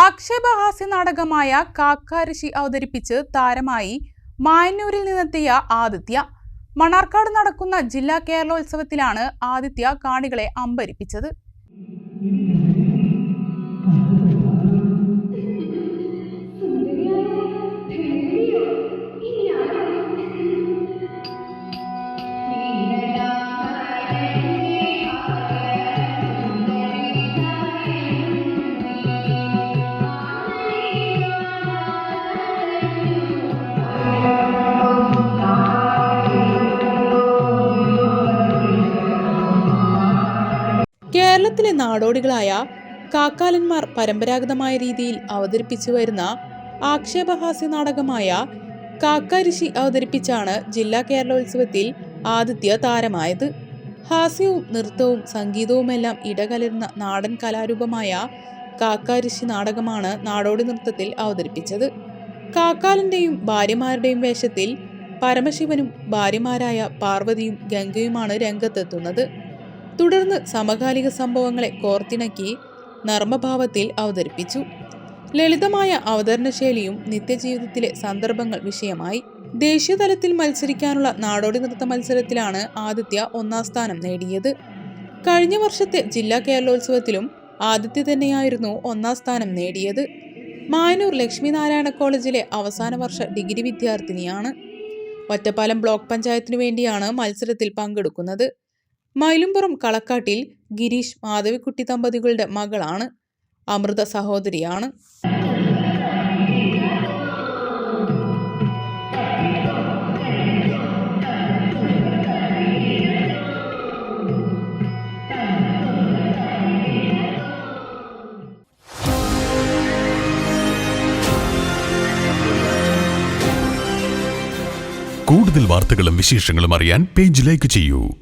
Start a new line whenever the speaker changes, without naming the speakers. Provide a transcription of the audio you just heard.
ആക്ഷേപഹാസ്യ നാടകമായ കാക്കാരശി അവതരിപ്പിച്ച് താരമായി മായന്നൂരിൽ നിന്നെത്തിയ ആദിത്യ. മണാർക്കാട് നടക്കുന്ന ജില്ലാ കേരളോത്സവത്തിലാണ് ആദിത്യ കാണികളെ അമ്പരിപ്പിച്ചത്. കേരളത്തിലെ നാടോടികളായ കാക്കാലന്മാർ പരമ്പരാഗതമായ രീതിയിൽ അവതരിപ്പിച്ചു വരുന്ന ആക്ഷേപഹാസ്യ നാടകമായ കാക്കാരിശി അവതരിപ്പിച്ചാണ് ജില്ലാ കേരളോത്സവത്തിൽ ആദിത്യ താരമായത്. ഹാസ്യവും നൃത്തവും സംഗീതവുമെല്ലാം ഇടകലരുന്ന നാടൻ കലാരൂപമായ കാക്കാരിശി നാടകമാണ് നാടോടി നൃത്തത്തിൽ അവതരിപ്പിച്ചത്. കാക്കാലിന്റെയും ഭാര്യമാരുടെയും വേഷത്തിൽ പരമശിവനും ഭാര്യമാരായ പാർവതിയും ഗംഗയുമാണ് രംഗത്തെത്തുന്നത്. തുടർന്ന് സമകാലിക സംഭവങ്ങളെ കോർത്തിണക്കി നർമ്മഭാവത്തിൽ അവതരിപ്പിച്ചു. ലളിതമായ അവതരണശൈലിയും നിത്യജീവിതത്തിലെ സന്ദർഭങ്ങൾ വിഷയമായി ദേശീയതലത്തിൽ മത്സരിക്കാനുള്ള നാടോടി നൃത്ത മത്സരത്തിലാണ് ആദിത്യ ഒന്നാം സ്ഥാനം നേടിയത്. കഴിഞ്ഞ വർഷത്തെ ജില്ലാ കേരളോത്സവത്തിലും ആദിത്യ തന്നെയായിരുന്നു ഒന്നാം സ്ഥാനം നേടിയത്. മായനൂർ ലക്ഷ്മിനാരായണ കോളേജിലെ അവസാന വർഷ ഡിഗ്രി വിദ്യാർത്ഥിനിയാണ്. ഒറ്റപ്പാലം ബ്ലോക്ക് പഞ്ചായത്തിനു വേണ്ടിയാണ് മത്സരത്തിൽ പങ്കെടുക്കുന്നത്. മയിലുംപുറം കളക്കാട്ടിൽ ഗിരീഷ് മാധവിക്കുട്ടി ദമ്പതികളുടെ മകളാണ്. അമൃത സഹോദരിയാണ്.
കൂടുതൽ വാർത്തകളും വിശേഷങ്ങളും അറിയാൻ പേജ് ലൈക്ക് ചെയ്യൂ.